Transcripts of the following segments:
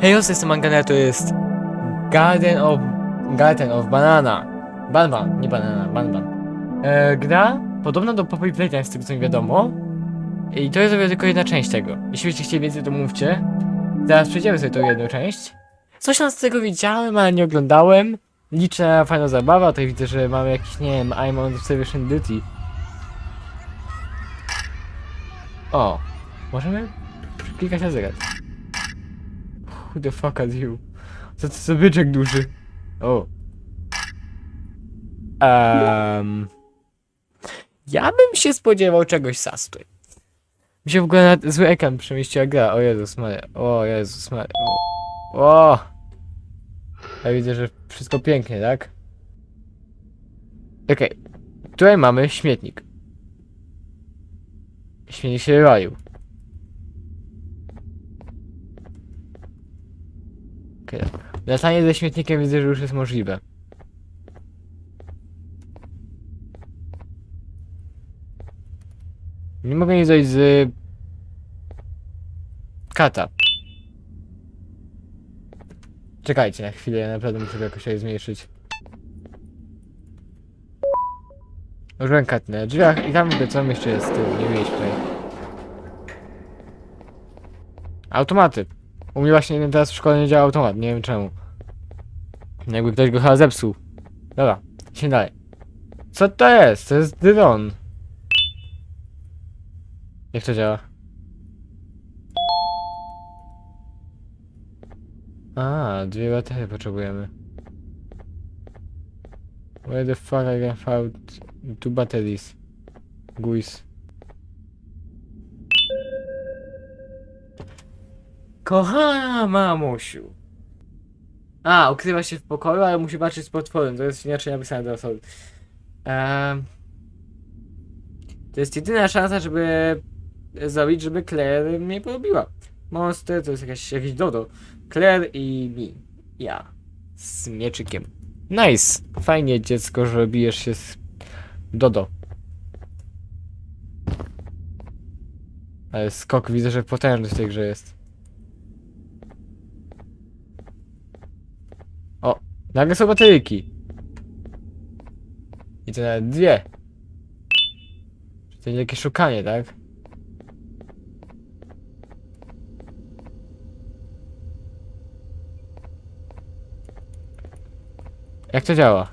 Hej, ja jestem Mangana, to jest Garden of... Garden of Banana. Banban, nie banana, banban. E, gra podobna do Poppy Playtime, z tego co mi wiadomo. I to jest tylko jedna część tego. Jeśli byście chcieli więcej, to mówcie. Zaraz przejdziemy sobie tą jedną część. Coś tam z tego widziałem, ale nie oglądałem. Liczę na fajną zabawę, tutaj widzę, że mamy jakiś, nie wiem, I'm on observation duty. O, możemy klikać na zegar. Who the fuck are you? Co to za byczek duży? O. Um, ja bym się spodziewał czegoś sastry. Mi się w ogóle na zły ekran przemieściła gra. O Jezus Maria. O Jezus Maria. O. Ja widzę, że wszystko pięknie, tak? Okej. Tutaj mamy śmietnik. Śmietnik się wywalił. Okej. Latanie ze śmietnikiem widzę, że już jest możliwe. Nie mogę nic dojść z... Kata. Czekajcie na chwilę, ja naprawdę muszę jakoś tutaj zmniejszyć. Użyłem kat na drzwiach i tam w co jeszcze jest z tyłu, nie tutaj. Automaty. U mnie właśnie teraz w szkole nie działa automat, nie wiem czemu. Jakby ktoś go chyba zepsuł. Dobra, idźmy dalej. Co to jest? To jest dron. Jak to działa? A, dwie baterie potrzebujemy. Where the fuck I can find two batteries? Guys. Kochana mamusiu. A, ukrywa się w pokoju, ale musi walczyć z potworem. To jest inaczej napisane do osoby. Ehm, to jest jedyna szansa, żeby zrobić, żeby Claire mnie polubiła. Monster to jest jakaś, jakiś dodo. Claire i mi. Ja. Z mieczykiem. Nice. Fajnie dziecko, że bijesz się z dodo. Ale skok widzę, że potężny w tej grze jest. O, nagle są bateryjki. I to nawet dwie. To nie jakieś szukanie, tak? Jak to działa?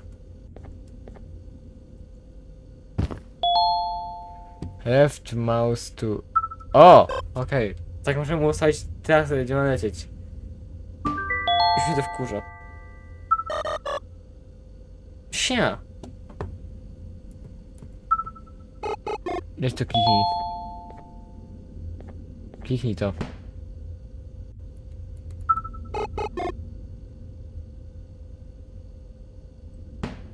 Left mouse to... O! Okej. Tak możemy ustalić trasę, gdzie ma lecieć. Już się to wkurza. Sia! Weź to kliknij. Kliknij to.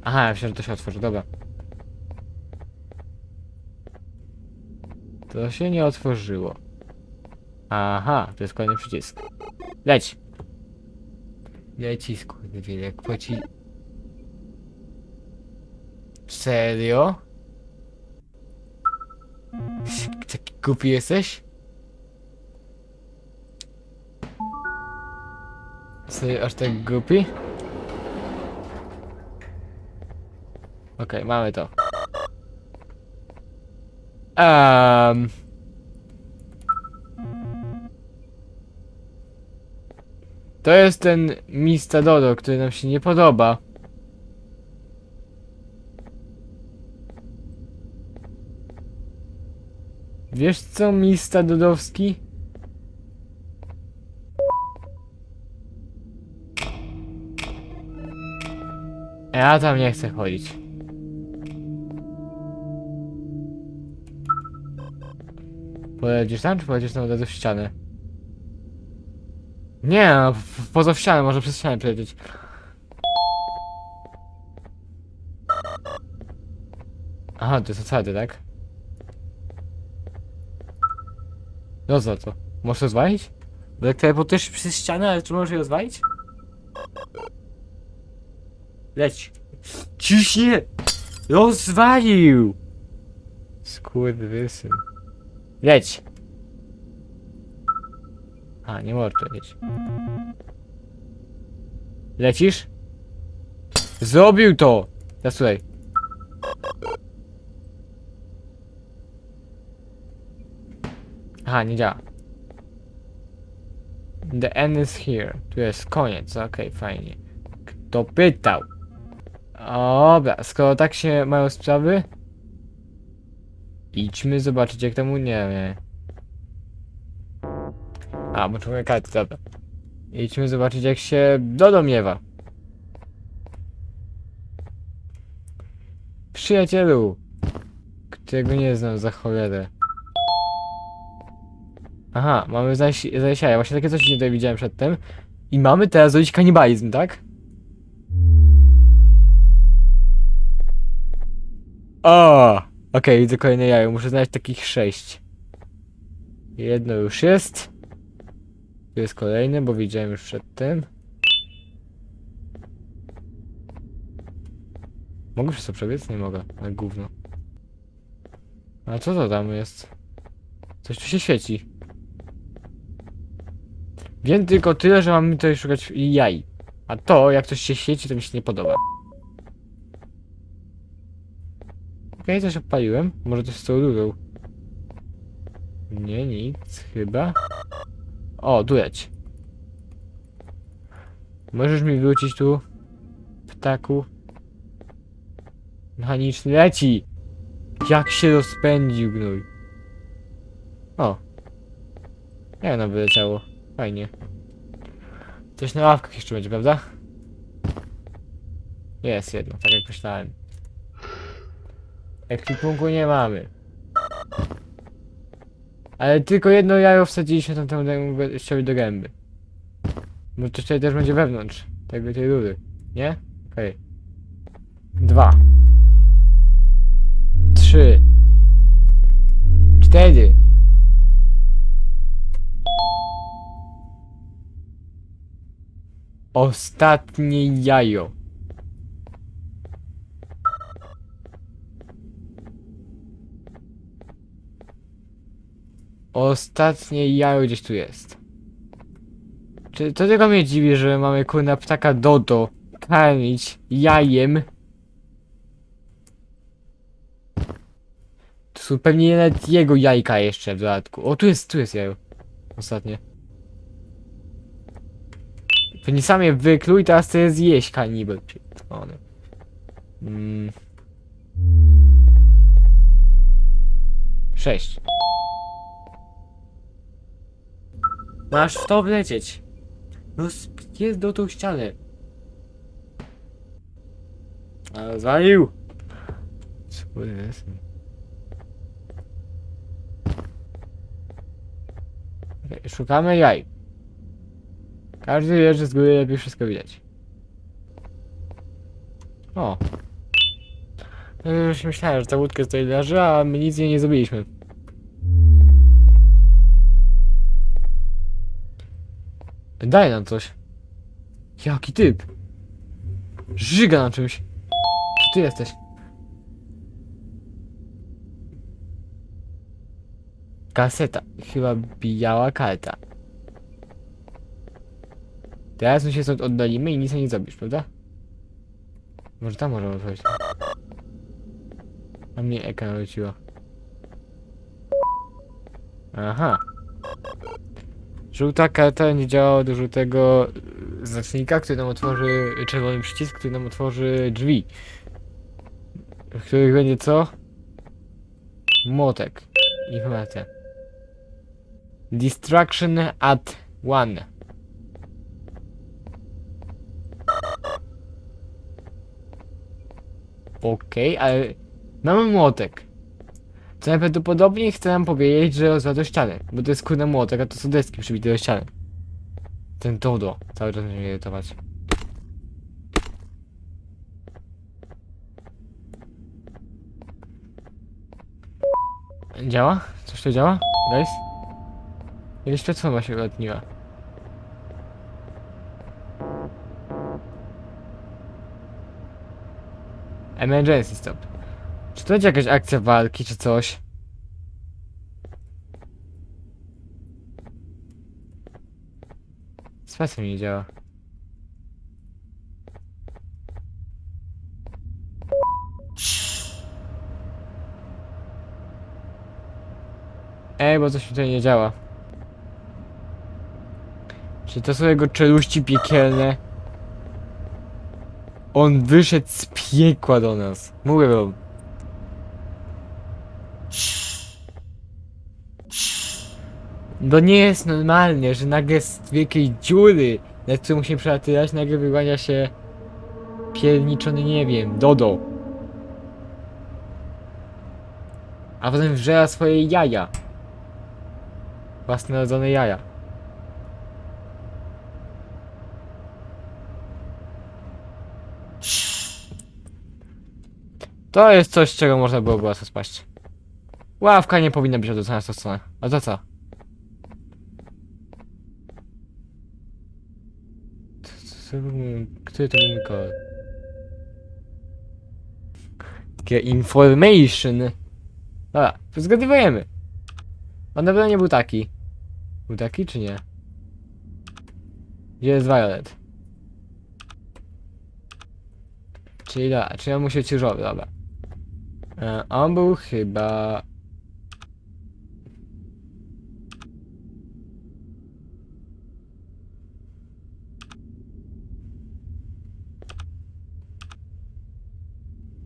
Aha, myślę, że to się otworzy, dobra. To się nie otworzyło. Aha, to jest kolejny przycisk. Leć! Leci, skurwywiel, jak płaci... Serio? Taki głupi jesteś? Serio, aż tak głupi? Okej, mamy to. Um. To jest ten Mista Dodo, który nam się nie podoba. Wiesz co, Mista Dodowski? Ja tam nie chcę chodzić. Pojedziesz tam, czy pojedziesz tam w ścianę? Nie, no, poza ścianę, może przez ścianę przelecieć. Aha, to jest otwarte, tak? No za to. Możesz to zwalić? Bo jak teleportujesz przez ścianę, ale czy możesz je rozwalić? Leć. Ciśnie! Rozwalił! Skurwysyn. Leć! A, nie możesz lecieć. Lecisz? Zrobił to! Teraz słuchaj. Aha, nie działa. The end is here. Tu jest koniec, okej, fajnie. Kto pytał? Dobra, skoro tak się mają sprawy, idźmy zobaczyć jak temu nie wiem. A, bo człowiek karty, dobra. Idźmy zobaczyć jak się dodomiewa. Przyjacielu, którego nie znam za cholerę. Aha, mamy jaja. Właśnie takie coś tutaj widziałem przedtem. I mamy teraz zrobić kanibalizm, tak? O! Okej, widzę kolejne jajo. Muszę znaleźć takich sześć. Jedno już jest. Tu jest kolejne, bo widziałem już przedtem. Mogę przez to przebiec? Nie mogę, ale gówno. A co to tam jest? Coś tu się świeci. Wiem tylko tyle, że mamy tutaj szukać jaj. A to, jak coś się świeci, to mi się nie podoba. Okej, coś odpaliłem. Może coś z tą rurą. Nie, nic, chyba. O, tu leć. Możesz mi wrócić tu, ptaku? Mechaniczny leci! Jak się rozpędził gnój. O. Jak ono wyleciało? Fajnie. Coś na ławkach jeszcze będzie, prawda? Jest jedno, tak jak myślałem. Ekwipunku nie mamy. Ale tylko jedno jajo wsadziliśmy tam temu gościowi do gęby. Może to tutaj też będzie wewnątrz tego tej rury, nie? Okej. Dwa. Trzy. Cztery. Ostatnie jajo. Ostatnie jajo gdzieś tu jest. Czy to tylko mnie dziwi, że mamy kurna ptaka Dodo karmić jajem? To są pewnie nawet jego jajka jeszcze w dodatku. O, tu jest, tu jest jajo. Ostatnie. Pewnie sam je wykluł i teraz chce je zjeść kanibal. Pierdolony. Mm. Sześć. Masz w to wlecieć. No jest do tą ścianę. Ale zwalił. Co to jest? Szukamy jaj. Każdy wie, że z góry lepiej wszystko widać. O. No już myślałem, że ta łódka tutaj leży, a my nic jej nie zrobiliśmy. Daj nam coś. Jaki typ? Żyga na czymś. Czy ty jesteś? Kaseta. Chyba biała karta. Teraz my się stąd oddalimy i nic nie zrobisz, prawda? Może tam możemy otworzyć. A mnie ekran leciła. Aha. Żółta karta nie działa do żółtego znacznika, który nam otworzy czerwony przycisk, który nam otworzy drzwi. W których będzie co? Młotek. Informacja. Distraction at one. Okej, ale mamy młotek. Co najprawdopodobniej chce nam powiedzieć, że rozwadł ścianę, bo to jest kurna młotek, a to są deski przybite do ściany. Ten Dodo cały czas mnie irytować. Działa? Coś to działa? Guys? Jakaś platforma się ulatniła. Emergency stop. Czy to będzie jakaś akcja walki, czy coś? Spacja mi nie działa. Ej, bo coś tutaj nie działa. Czy to są jego czeluści piekielne? On wyszedł z piekła do nas. Mówię wam. To nie jest normalnie, że nagle z wielkiej dziury, na którą musimy przelatywać, nagle wyłania się pierniczony, nie wiem, dodo. A potem wrzela swoje jaja. Własne narodzone jaja. To jest coś, czego można było było spaść. Ławka nie powinna być odwrócona w tą stronę. A to co? Który to był kolor? Takie information. Dobra, zgadywujemy. On na pewno nie był taki. Był taki czy nie? Gdzie jest Violet? Czyli da, czyli on musi być różowy, dobra. E, on był chyba...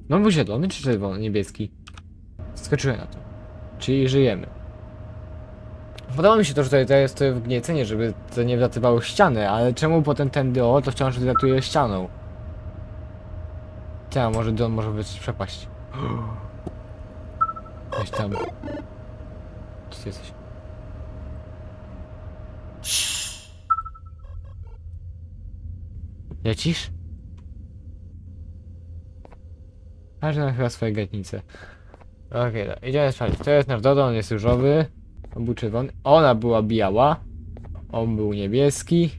No był zielony czy czerwony, niebieski? Skoczyłem na to. Czyli żyjemy. Podoba mi się to, że tutaj to jest to wgniecenie, żeby to nie wlatywało w ścianę, ale czemu potem ten o to wciąż wylatuje ścianą? Ta, może Don może być przepaść. Weź tam. Gdzie ty jesteś? Lecisz? Aż na chyba swoje gatnice. Okej, okay, idziemy sprawdzić. To jest nasz Dodo, on jest różowy. On był czerwony. Ona była biała. On był niebieski.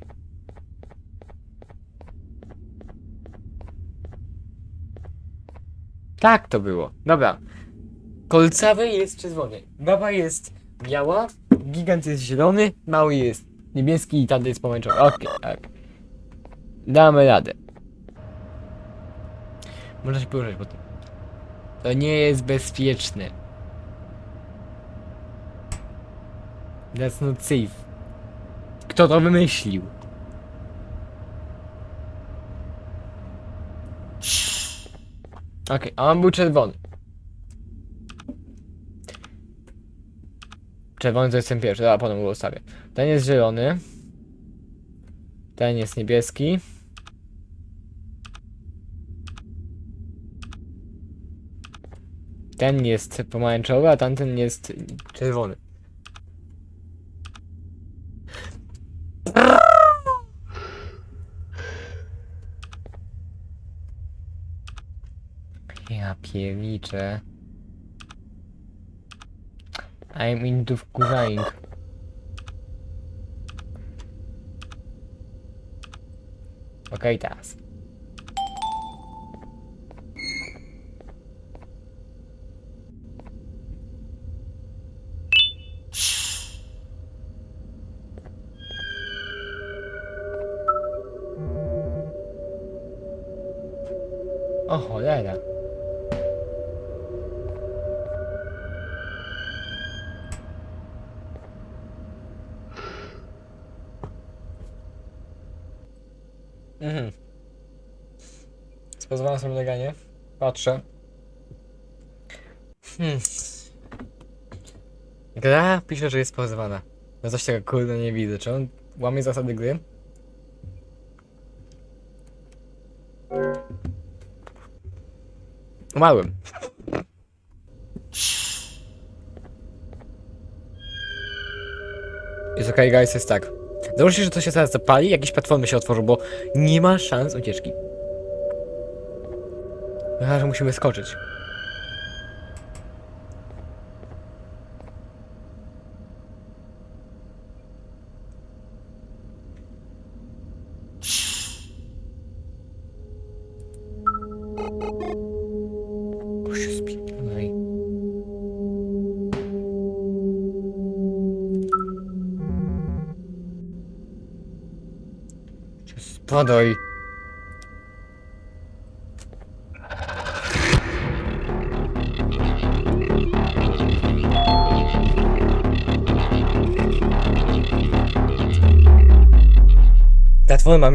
Tak to było. Dobra. Kolcawy jest czerwony. Baba jest biała. Gigant jest zielony. Mały jest niebieski i tamten jest pomarańczowy. Okej, tak. Damy radę. Można się poruszać po tym. To nie jest bezpieczne. That's not safe. Kto to wymyślił? Okej, a on był czerwony. Czerwony to jestem pierwszy, a potem go ustawię. Ten jest zielony. Ten jest niebieski. Ten jest pomarańczowy, a tamten jest czerwony. Ja pierniczę. I'm into wkurzajnik. Okej, teraz. O oh, cholera. Sobie leganie. Patrzę. Hmm. Gra pisze, że jest pozwana. No coś tego kurde nie widzę. Czy on łamie zasady gry? Umarłem. Jest okej, guys, jest tak. Założę się, że to się zaraz zapali, jakieś platformy się otworzą, bo nie ma szans ucieczki. Chyba, że musimy skoczyć. Spadaj.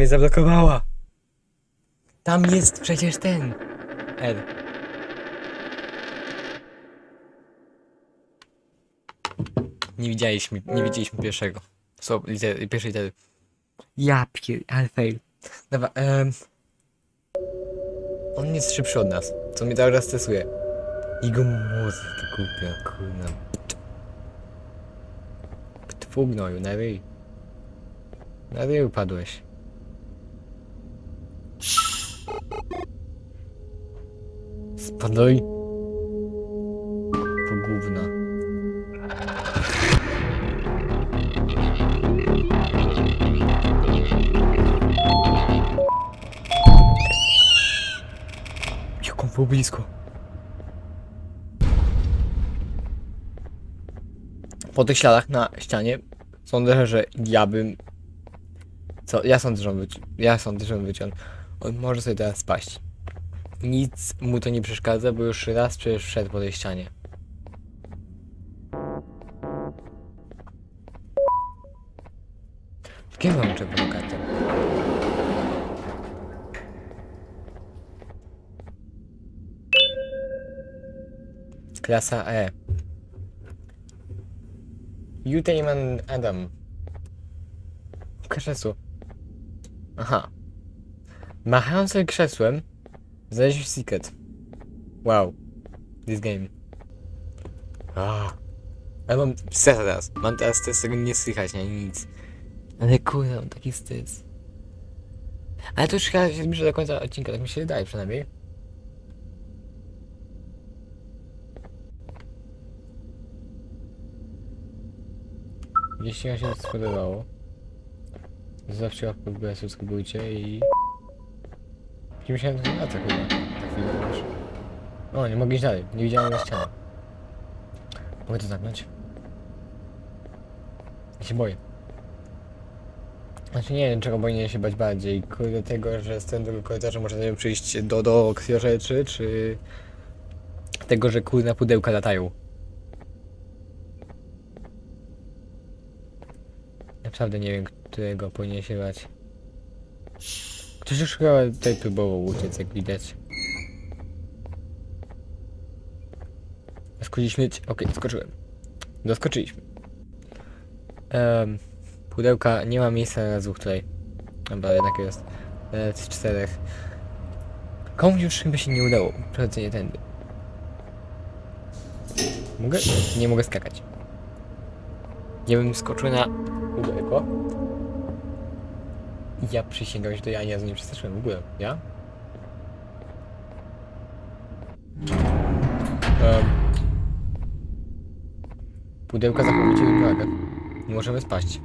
Mnie zablokowała. Tam jest przecież ten. L. Nie widzieliśmy, nie widzieliśmy pierwszego. So, liter, pierwszej litery. Ja pier... ale fail. Dobra, em... On jest szybszy od nas, co mnie cały czas stresuje. Jego mózg głupia, kurna. Tfu gnoju, na ryj. Na ryj upadłeś. Spadaj. Po gówna. Jak on był blisko. Po tych śladach na ścianie sądzę, że ja bym... Co? Ja sądzę, że on wyci... Ja sądzę, że on wyciął. On może sobie teraz spaść. Nic mu to nie przeszkadza, bo już raz przecież wszedł po tej ścianie. Kim mam czerwoną? Klasa E. Jutejman Adam. Krzesło. Aha. Machający krzesłem znaleźliśmy secret. Wow. This game. Ah. Ale mam stres teraz. Mam teraz stres, tego nie słychać, nie nic. Ale kurde, mam taki stres. Ale to już chyba się zbliża do końca odcinka, tak mi się wydaje przynajmniej. Jeśli wam się to spodobało, zawsze łapkę w górę, subskrybujcie i... Widzimy się na to chyba. Tak chwilę już. O, nie mogę iść dalej. Nie widziałem na ścianę. Mogę to zamknąć? Ja się boję. Znaczy nie wiem czego powinienem się bać bardziej. Kurde tego, że z tego korytarza można nie wiem, przyjść do, do rzeczy, czy... Tego, że kurde pudełka latają. Naprawdę nie wiem, którego powinien się bać. Ktoś już chyba tutaj próbował uciec, jak widać. Skuli śmierć. Okej, skoczyłem. Doskoczyliśmy. Um, pudełka nie ma miejsca na dwóch tutaj. Dobra, jednak jest. Nawet z czterech. Komuś już chyba się nie udało. Przechodzenie tędy. Mogę? Nie mogę skakać. Nie bym skoczył na pudełko. Ja przysięgam, że to ja nie z nim przestraszyłem w ogóle. Ja? Um, pudełka zachowacie uwagę. Nie możemy spaść.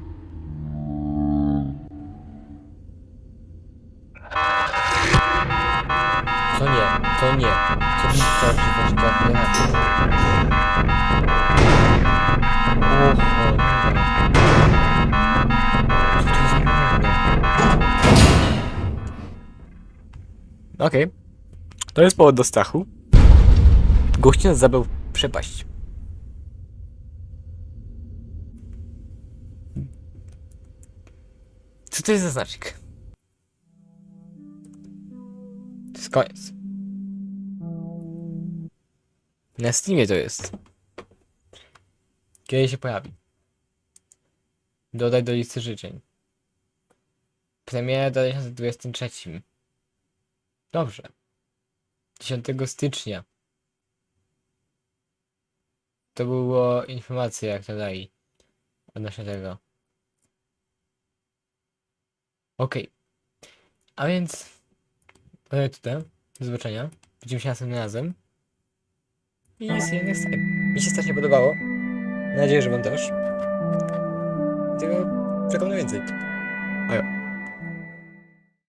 Co nie? Co nie? Co to, że to tak nie O Okej. To jest powód do strachu. Gość nas zabrał przepaść. Co to jest za znacznik? To jest koniec. Na Steamie to jest. Kiedy się pojawi? Dodaj do listy życzeń. Premiera w 2023. Dobrze. 10 stycznia. To było informacja jak dalej. Odnośnie tego. Okej. A więc... To jest tyle. Do zobaczenia. Widzimy się następnym razem. I see you next time. Mi się strasznie podobało. Mam nadzieję, że wam też. Tylko na więcej.